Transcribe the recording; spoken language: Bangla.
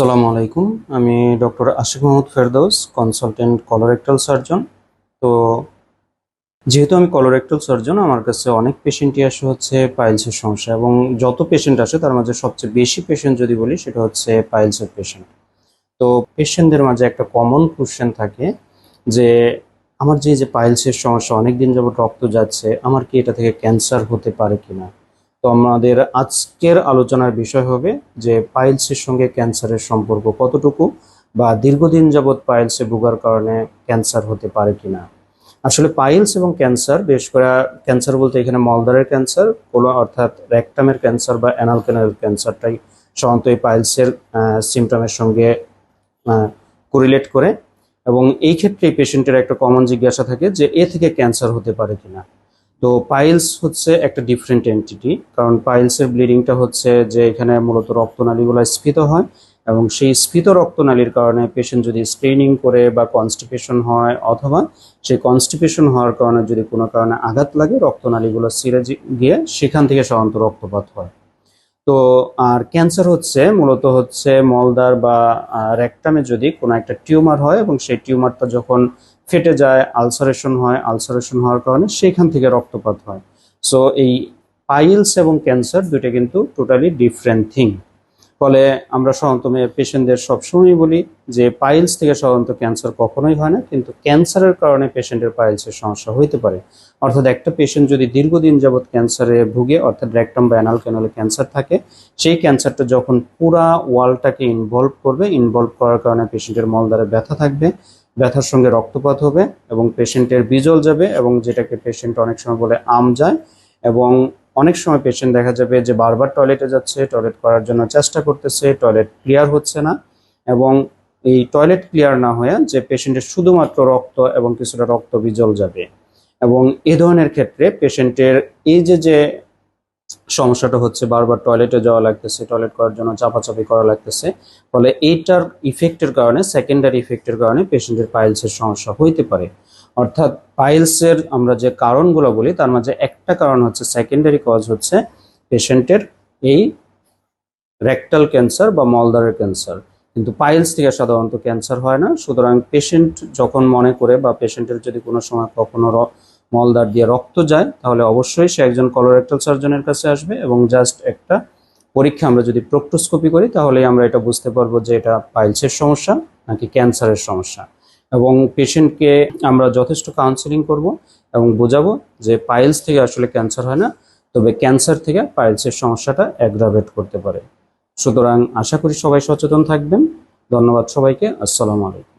আসসালামু আলাইকুম। আমি doctor Ashiq Mohammad Ferdous consultant colorectal surgeon তো যেহেতু আমি কলোরেক্টাল সার্জন আমার কাছে অনেক পেশেন্টই আসে হচ্ছে পাইলসের সমস্যা এবং যত পেশেন্ট আসে, তার মাঝে সবচেয়ে বেশি পেশেন্ট যদি বলি, সেটা হচ্ছে পাইলসের পেশেন্ট তো পেশেন্টদের মাঝে একটা কমন কোশ্চেন থাকে যে, আমার যে যে পাইলসের সমস্যা অনেক দিন যাবত রক্ত যাচ্ছে, আমার কি এটা থেকে ক্যান্সার হতে পারে কিনা? তো আমাদের আজকের আলোচনার বিষয় হবে যে পাইলসের সঙ্গে ক্যান্সারের সম্পর্ক কতটুকু বা দীর্ঘদিন যাবৎ পাইলসে ভোগার কারণে ক্যান্সার হতে পারে কিনা। আসলে পাইলস এবং ক্যান্সার বেশ করে ক্যান্সার বলতে এখানে মলদারের ক্যান্সার কোনো অর্থাৎ র্যাকটামের ক্যান্সার বা অ্যানাল ক্যানাল ক্যান্সারটাই সাধারণত এই পাইলসের সিমটমের সঙ্গে কোরিলেট করে। এবং এই ক্ষেত্রে পেশেন্টের একটা কমন জিজ্ঞাসা থাকে যে, এ থেকে ক্যান্সার হতে পারে কিনা? তো পাইলস হচ্ছে একটা ডিফারেন্ট এন্টিটি কারণ পাইলসের ব্লিডিংটা হচ্ছে যে এখানে মূলত রক্তনালীগুলো স্ফীত হয় এবং সেই স্ফীত রক্তনালীর কারণে পেশেন্ট যদি স্ট্রেনিং করে বা কনস্টিপেশন হয় অথবা সেই কনস্টিপেশন হওয়ার কারণে যদি কোনো কারণে আঘাত লাগে, রক্তনালীগুলো সিরে গিয়ে সেখান থেকে সাধারণত রক্তপাত হয়। তো আর ক্যান্সার হচ্ছে, মূলত হচ্ছে মলদার বা রেকটামে যদি কোনো একটা টিউমার হয় এবং সেই টিউমারটা যখন ফেটে যায়, আলসারেশন হয়, আলসারেশন হওয়ার কারণে সেখান থেকে রক্তপাত হয়। সো এই পাইলস এবং ক্যান্সার দুইটা কিন্তু টোটালি ডিফারেন্ট থিং ফলে আমরা সাধারণত পেশেন্টদের সবসময় বলি যে, পাইলস থেকে সাধারণত ক্যান্সার কখনোই হয় না, কিন্তু ক্যান্সারের কারণে পেশেন্টের পাইলসের সমস্যা হইতে পারে। অর্থাৎ একটা পেশেন্ট যদি দীর্ঘদিন যাবৎ ক্যান্সারে ভুগে, অর্থাৎ রেকটাম বা অ্যানাল ক্যানালে ক্যান্সার থাকে, সেই ক্যান্সারটা যখন পুরা ওয়ালটাকে ইনভলভ করবে ইনভলভ করার কারণে পেশেন্টের মলদ্বারে ব্যথা থাকবে ব্যথার সঙ্গে রক্তপাত হবে এবং পেশেন্টের বিজল যাবে এবং যেটাকে পেশেন্ট অনেক সময় বলে আম যায় এবং অনেক সময় পেশেন্ট দেখা যাবে যে বারবার টয়লেটে যাচ্ছে, টয়লেট করার জন্য চেষ্টা করতেছে, টয়লেট ক্লিয়ার হচ্ছে না এবং এই টয়লেট ক্লিয়ার না হয়ে যে পেশেন্টের শুধুমাত্র রক্ত এবং কিছুটা রক্ত বিজল যাবে এবং এ ধরনের ক্ষেত্রে পেশেন্টের এই যে যে সমস্যাটা হচ্ছে বারবার টয়লেটে যাওয়া লাগতেছে টয়লেট করার জন্য চাপাচাপি করা লাগতেছে। ফলে এইটার ইফেক্টের কারণে সেকেন্ডারি ইফেক্টের কারণে পেশেন্টের পাইলসের সমস্যা হইতে পারে। অর্থাৎ পাইলসের আমরা যে কারণগুলো বলি, তার মাঝে একটা কারণ হচ্ছে সেকেন্ডারি কজ হচ্ছে পেশেন্টের এই রেকটাল ক্যান্সার বা মলদারের ক্যান্সার কিন্তু পাইলস থেকে সাধারণত ক্যান্সার হয় না। সুতরাং পেশেন্ট যখন মনে করে বা পেশেন্টের যদি কোনো সময় কখনো র- মলদার দিয়ে রক্ত যায়, তাহলে অবশ্যই সে একজন কলোরেক্টাল সার্জনের কাছে আসবে এবং জাস্ট একটা পরীক্ষা আমরা যদি প্রোক্টোস্কোপি করি, তাহলেই আমরা এটা বুঝতে পারব যে এটা পাইলসের সমস্যা নাকি ক্যান্সারের সমস্যা। এবং পেশেন্টকে আমরা যথেষ্ট কাউন্সেলিং করব এবং বোঝাবো যে পাইলস থেকে আসলে ক্যান্সার হয় না, তবে ক্যান্সার থেকে পাইলসের সমস্যাটা অ্যাগ্রাভেট করতে পারে। সুতরাং আশা করি সবাই সচেতন থাকবেন। ধন্যবাদ সবাইকে। আসসালামু আলাইকুম।